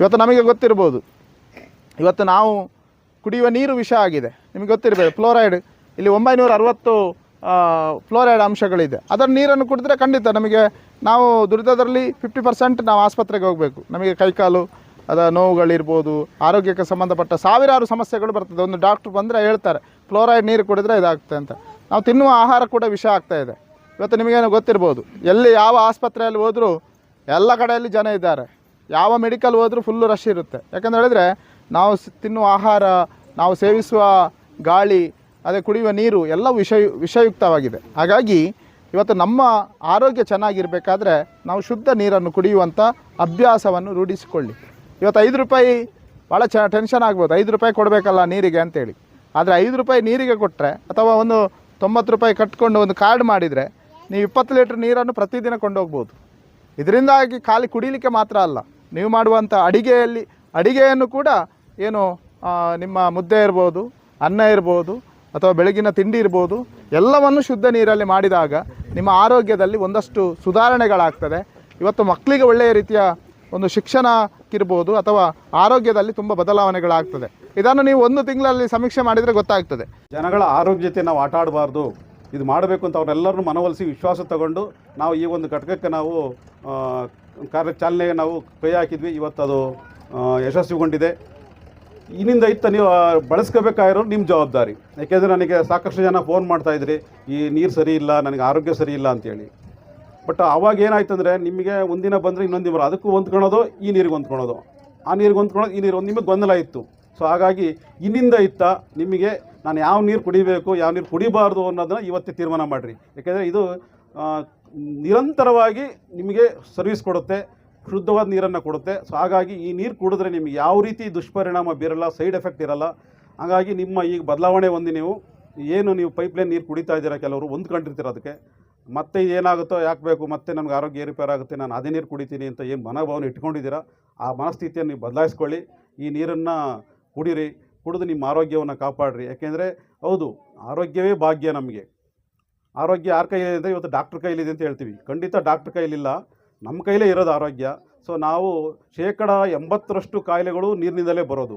ಇವತ್ತು ನಮಗೆ ಗೊತ್ತಿರ್ಬೋದು. ಇವತ್ತು ನಾವು ಕುಡಿಯುವ ನೀರು ವಿಷ ಆಗಿದೆ. ನಿಮಗೆ ಗೊತ್ತಿರಬೇಕು ಫ್ಲೋರೈಡ್ ಇಲ್ಲಿ ಒಂಬೈನೂರ ಅರವತ್ತು ಫ್ಲೋರೈಡ್ ಅಂಶಗಳಿದೆ. ಅದರ ನೀರನ್ನು ಕುಡಿದ್ರೆ ಖಂಡಿತ ನಮಗೆ ನಾವು ದುರಿತದಲ್ಲಿ ಫಿಫ್ಟಿ ಪರ್ಸೆಂಟ್ ನಾವು ಆಸ್ಪತ್ರೆಗೆ ಹೋಗಬೇಕು. ನಮಗೆ ಕೈಕಾಲು ಅದ ನೋವುಗಳಿರ್ಬೋದು, ಆರೋಗ್ಯಕ್ಕೆ ಸಂಬಂಧಪಟ್ಟ ಸಾವಿರಾರು ಸಮಸ್ಯೆಗಳು ಬರ್ತದೆ. ಒಂದು ಡಾಕ್ಟ್ರು ಬಂದರೆ ಹೇಳ್ತಾರೆ ಫ್ಲೋರೈಡ್ ನೀರು ಕುಡಿದ್ರೆ ಇದಾಗ್ತದೆ ಅಂತ. ನಾವು ತಿನ್ನುವ ಆಹಾರ ಕೂಡ ವಿಷ ಆಗ್ತಾ ಇದೆ. ಇವತ್ತು ನಿಮಗೇನು ಗೊತ್ತಿರ್ಬೋದು. ಎಲ್ಲಿ ಯಾವ ಆಸ್ಪತ್ರೆಯಲ್ಲಿ ಹೋದರೂ ಎಲ್ಲ ಕಡೆಯಲ್ಲಿ ಜನ ಇದ್ದಾರೆ. ಯಾವ ಮೆಡಿಕಲ್ ಹೋದರೂ ಫುಲ್ಲು ರಶ್ ಇರುತ್ತೆ. ಯಾಕಂತ ಹೇಳಿದ್ರೆ, ನಾವು ತಿನ್ನುವ ಆಹಾರ, ನಾವು ಸೇವಿಸುವ ಗಾಳಿ, ಅದೇ ಕುಡಿಯುವ ನೀರು ಎಲ್ಲ ವಿಷಯ ವಿಷಯುಕ್ತವಾಗಿದೆ. ಹಾಗಾಗಿ ಇವತ್ತು ನಮ್ಮ ಆರೋಗ್ಯ ಚೆನ್ನಾಗಿರಬೇಕಾದ್ರೆ ನಾವು ಶುದ್ಧ ನೀರನ್ನು ಕುಡಿಯುವಂಥ ಅಭ್ಯಾಸವನ್ನು ರೂಢಿಸಿಕೊಳ್ಳಿ. ಇವತ್ತು ಐದು ರೂಪಾಯಿ ಭಾಳ ಚ ಟೆನ್ಷನ್ ಆಗ್ಬೋದು. ಐದು ರೂಪಾಯಿ ಕೊಡಬೇಕಲ್ಲ ನೀರಿಗೆ ಅಂತೇಳಿ. ಆದರೆ ಐದು ರೂಪಾಯಿ ನೀರಿಗೆ ಕೊಟ್ಟರೆ ಅಥವಾ ಒಂದು ತೊಂಬತ್ತು ರೂಪಾಯಿ ಕಟ್ಕೊಂಡು ಒಂದು ಕಾರ್ಡ್ ಮಾಡಿದರೆ ನೀವು ಇಪ್ಪತ್ತು ಲೀಟ್ರ್ ನೀರನ್ನು ಪ್ರತಿದಿನ ಕೊಂಡೋಗ್ಬೋದು. ಇದರಿಂದಾಗಿ ಖಾಲಿ ಕುಡಿಲಿಕ್ಕೆ ಮಾತ್ರ ಅಲ್ಲ. ನೀವು ಮಾಡುವಂಥ ಅಡಿಗೆಯಲ್ಲಿ, ಅಡಿಗೆಯನ್ನು ಕೂಡ ಏನು ನಿಮ್ಮ ಮುದ್ದೆ ಇರ್ಬೋದು, ಅನ್ನ ಇರ್ಬೋದು, ಅಥವಾ ಬೆಳಗಿನ ತಿಂಡಿ ಇರ್ಬೋದು, ಎಲ್ಲವನ್ನು ಶುದ್ಧ ನೀರಲ್ಲಿ ಮಾಡಿದಾಗ ನಿಮ್ಮ ಆರೋಗ್ಯದಲ್ಲಿ ಒಂದಷ್ಟು ಸುಧಾರಣೆಗಳಾಗ್ತದೆ. ಇವತ್ತು ಮಕ್ಕಳಿಗೆ ಒಳ್ಳೆಯ ರೀತಿಯ ಒಂದು ಶಿಕ್ಷಣಕ್ಕಿರ್ಬೋದು ಅಥವಾ ಆರೋಗ್ಯದಲ್ಲಿ ತುಂಬ ಬದಲಾವಣೆಗಳಾಗ್ತದೆ. ಇದನ್ನು ನೀವು ಒಂದು ತಿಂಗಳಲ್ಲಿ ಸಮೀಕ್ಷೆ ಮಾಡಿದರೆ ಗೊತ್ತಾಗ್ತದೆ. ಜನಗಳ ಆರೋಗ್ಯತೆ ನಾವು ಆಟ ಆಡಬಾರ್ದು, ಇದು ಮಾಡಬೇಕು ಅಂತ ಅವರೆಲ್ಲರನ್ನು ಮನವೊಲಿಸಿ ವಿಶ್ವಾಸ ತಗೊಂಡು ನಾವು ಈ ಒಂದು ಘಟಕಕ್ಕೆ ನಾವು ಆ, ಕಾರ್ಯ ಚಾಲನೆಗೆ ನಾವು ಕೈ ಹಾಕಿದ್ವಿ. ಇವತ್ತು ಅದು ಯಶಸ್ವಿಗೊಂಡಿದೆ. ಇನ್ನಿಂದ ಇತ್ತ ನೀವು ಬಳಸ್ಕೋಬೇಕಾಗಿರೋರು ಬಳಸ್ಕೋಬೇಕಾಗಿರೋ ನಿಮ್ಮ ಜವಾಬ್ದಾರಿ. ಯಾಕೆಂದರೆ ನನಗೆ ಸಾಕಷ್ಟು ಜನ ಫೋನ್ ಮಾಡ್ತಾಯಿದ್ರಿ ಈ ನೀರು ಸರಿ ಇಲ್ಲ ನನಗೆ ಆರೋಗ್ಯ ಸರಿ ಇಲ್ಲ ಅಂತೇಳಿ ಬಟ್ ಆವಾಗ ಏನಾಯ್ತು ಅಂದರೆ ನಿಮಗೆ ಒಂದಿನ ಬಂದರೆ ಇನ್ನೊಂದು ದಿನ ಅದಕ್ಕೂ ಹೊಂದ್ಕೊಳೋದು ಈ ನೀರಿಗೆ ಹೊಂದ್ಕೊಳೋದು. ಆ ನೀರಿಗೆ ಹೊಂದ್ಕೊಳೋದು ಈ ನೀರು ಒಂದು ನಿಮಗೆ ಗೊಂದಲ ಇತ್ತು. ಸೊ ಹಾಗಾಗಿ ಇನ್ನಿಂದ ಇತ್ತ ನಿಮಗೆ ನಾನು ಯಾವ ನೀರು ಕುಡಿಬೇಕು ಯಾವ ನೀರು ಕುಡಿಬಾರ್ದು ಅನ್ನೋದನ್ನ ಇವತ್ತೇ ತೀರ್ಮಾನ ಮಾಡಿರಿ. ಯಾಕೆಂದರೆ ಇದು ನಿರಂತರವಾಗಿ ನಿಮಗೆ ಸರ್ವಿಸ್ ಕೊಡುತ್ತೆ, ಶುದ್ಧವಾದ ನೀರನ್ನು ಕೊಡುತ್ತೆ. ಸೊ ಹಾಗಾಗಿ ಈ ನೀರು ಕುಡಿದ್ರೆ ನಿಮಗೆ ಯಾವ ರೀತಿ ದುಷ್ಪರಿಣಾಮ ಬೀರಲ್ಲ ಸೈಡ್ ಎಫೆಕ್ಟ್ ಇರಲ್ಲ. ಹಾಗಾಗಿ ನಿಮ್ಮ ಈಗ ಬದಲಾವಣೆ ಹೊಂದಿ ನೀವು, ಏನು ನೀವು ಪೈಪ್ಲೈನ್ ನೀರು ಕುಡಿತಾ ಇದ್ದೀರಾ ಕೆಲವರು ಹೊಂದ್ಕೊಂಡಿರ್ತೀರ ಅದಕ್ಕೆ. ಮತ್ತೆ ಏನಾಗುತ್ತೋ, ಯಾಕೆ ಬೇಕು, ಮತ್ತೆ ನಮ್ಗೆ ಆರೋಗ್ಯ ಏರುಪೇರು ಆಗುತ್ತೆ, ನಾನು ಅದೇ ನೀರು ಕುಡಿತೀನಿ ಅಂತ ಏನು ಮನೋಭಾವನೆ ಇಟ್ಕೊಂಡಿದ್ದೀರಾ, ಆ ಮನಸ್ಥಿತಿಯನ್ನು ನೀವು ಬದಲಾಯಿಸ್ಕೊಳ್ಳಿ. ಈ ನೀರನ್ನು ಕುಡೀರಿ, ಕುಡಿದು ನಿಮ್ಮ ಆರೋಗ್ಯವನ್ನು ಕಾಪಾಡ್ರಿ. ಯಾಕೆಂದರೆ, ಹೌದು, ಆರೋಗ್ಯವೇ ಭಾಗ್ಯ ನಮಗೆ. ಆರೋಗ್ಯ ಯಾರ ಕೈಯಲ್ಲಿದೆ ಇವತ್ತು ಡಾಕ್ಟ್ರ್ ಕೈಲಿದೆ ಅಂತ ಹೇಳ್ತೀವಿ. ಖಂಡಿತ ಡಾಕ್ಟ್ರ್ ಕೈಲಿಲ್ಲ ನಮ್ಮ ಕೈಲೇ ಇರೋದು ಆರೋಗ್ಯ. ಸೊ ನಾವು ಶೇಕಡ ಎಂಬತ್ತರಷ್ಟು ಕಾಯಿಲೆಗಳು ನೀರಿನಿಂದಲೇ ಬರೋದು.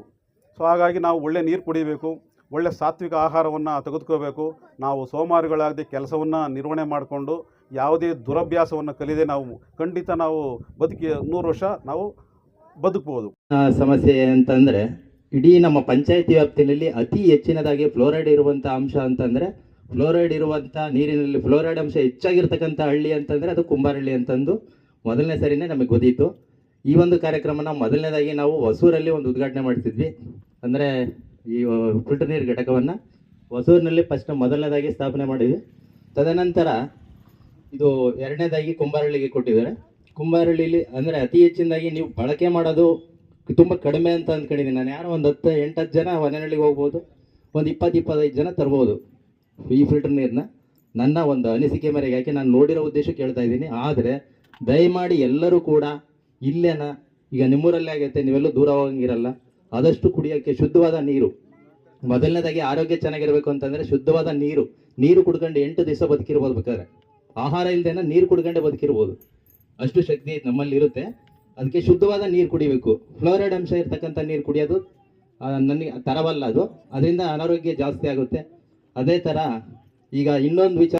ಸೊ ಹಾಗಾಗಿ ನಾವು ಒಳ್ಳೆ ನೀರು ಕುಡಿಬೇಕು, ಒಳ್ಳೆ ಸಾತ್ವಿಕ ಆಹಾರವನ್ನು ತೆಗೆದುಕೋಬೇಕು ನಾವು ಸೋಮಾರಿಗಳಾಗದೆ ಕೆಲಸವನ್ನು ನಿರ್ವಹಣೆ ಮಾಡಿಕೊಂಡು ಯಾವುದೇ ದುರಭ್ಯಾಸವನ್ನು ಕಲಿದೆ ನಾವು ಖಂಡಿತ ನಾವು ಬದುಕಿ ನೂರು ವರ್ಷ ನಾವು ಬದುಕ್ಬೋದು. ಸಮಸ್ಯೆ ಅಂತಂದರೆ ಇಡೀ ನಮ್ಮ ಪಂಚಾಯತಿ ವ್ಯಾಪ್ತಿಯಲ್ಲಿ ಅತಿ ಹೆಚ್ಚಿನದಾಗಿ ಫ್ಲೋರೈಡ್ ಇರುವಂಥ ಅಂಶ ಅಂತಂದರೆ ಫ್ಲೋರೈಡ್ ಇರುವಂಥ ನೀರಿನಲ್ಲಿ ಫ್ಲೋರೈಡ್ ಅಂಶ ಹೆಚ್ಚಾಗಿರ್ತಕ್ಕಂಥ ಹಳ್ಳಿ ಅಂತಂದರೆ ಅದು ಕುಂಬಾರಹಳ್ಳಿ ಅಂತಂದು ಮೊದಲನೇ ಸರಿನೇ ನಮಗೆ ಗೊತ್ತಿತ್ತು. ಈ ಒಂದು ಕಾರ್ಯಕ್ರಮನ ಮೊದಲನೇದಾಗಿ ನಾವು ಹೊಸೂರಲ್ಲಿ ಒಂದು ಉದ್ಘಾಟನೆ ಮಾಡ್ತಿದ್ವಿ. ಅಂದರೆ ಈ ಫಿಲ್ಟರ್ ನೀರು ಘಟಕವನ್ನು ಹೊಸೂರಿನಲ್ಲಿ ಫಸ್ಟ್ ಮೊದಲನೇದಾಗಿ ಸ್ಥಾಪನೆ ಮಾಡಿದ್ವಿ. ತದನಂತರ ಇದು ಎರಡನೇದಾಗಿ ಕುಂಬಾರಹಳ್ಳಿಗೆ ಕೊಟ್ಟಿದ್ದಾರೆ. ಕುಂಬಾರಹಳ್ಳಿಲಿ ಅಂದರೆ ಅತಿ ಹೆಚ್ಚಿನದಾಗಿ ನೀವು ಬಳಕೆ ಮಾಡೋದು ತುಂಬ ಕಡಿಮೆ ಅಂತ ಅಂದ್ಕೊಂಡಿದ್ದೀನಿ. ನಾನು ಯಾರೋ ಒಂದು ಹತ್ತು, ಎಂಟು, ಹತ್ತು ಜನ ಹೊನೆನಳ್ಳಿಗೆ ಹೋಗ್ಬೋದು. ಒಂದು ಇಪ್ಪತ್ತು, ಇಪ್ಪತ್ತೈದು ಜನ ತರ್ಬೋದು. ಈ ಫಿಲ್ಟರ್ ನೀರನ್ನ ನನ್ನ ಒಂದು ಅನಿಸಿಕೆ ಮೇರೆಗೆ ಯಾಕೆ ನಾನು ನೋಡಿರೋ ಉದ್ದೇಶ ಕೇಳ್ತಾ ಇದ್ದೀನಿ. ಆದರೆ ದಯಮಾಡಿ ಎಲ್ಲರೂ ಕೂಡ ಇಲ್ಲೇನ, ಈಗ ನಿಮ್ಮೂರಲ್ಲೇ ಆಗೈತೆ, ನೀವೆಲ್ಲೂ ದೂರ ಹೋಗಂಗಿರಲ್ಲ. ಆದಷ್ಟು ಕುಡಿಯೋಕ್ಕೆ ಶುದ್ಧವಾದ ನೀರು. ಮೊದಲನೇದಾಗಿ ಆರೋಗ್ಯ ಚೆನ್ನಾಗಿರಬೇಕು ಅಂತಂದರೆ ಶುದ್ಧವಾದ ನೀರು. ನೀರು ಕುಡ್ಕೊಂಡು ಎಂಟು ದಿವಸ ಬದುಕಿರ್ಬೋದು ಬೇಕಾದ್ರೆ. ಆಹಾರ ಇಲ್ಲದೇನೆ ನೀರು ಕುಡ್ಕೊಂಡೆ ಬದುಕಿರ್ಬೋದು. ಅಷ್ಟು ಶಕ್ತಿ ನಮ್ಮಲ್ಲಿ ಇರುತ್ತೆ ಅದಕ್ಕೆ ಶುದ್ಧವಾದ ನೀರು ಕುಡಿಬೇಕು. ಫ್ಲೋರೈಡ್ ಅಂಶ ಇರ್ತಕ್ಕಂಥ ನೀರು ಕುಡಿಯೋದು ನನಗೆ ತರವಲ್ಲ ಅದು. ಅದರಿಂದ ಅನಾರೋಗ್ಯ ಜಾಸ್ತಿ ಆಗುತ್ತೆ. ಅದೇ ಥರ ಈಗ ಇನ್ನೊಂದು ವಿಚಾರ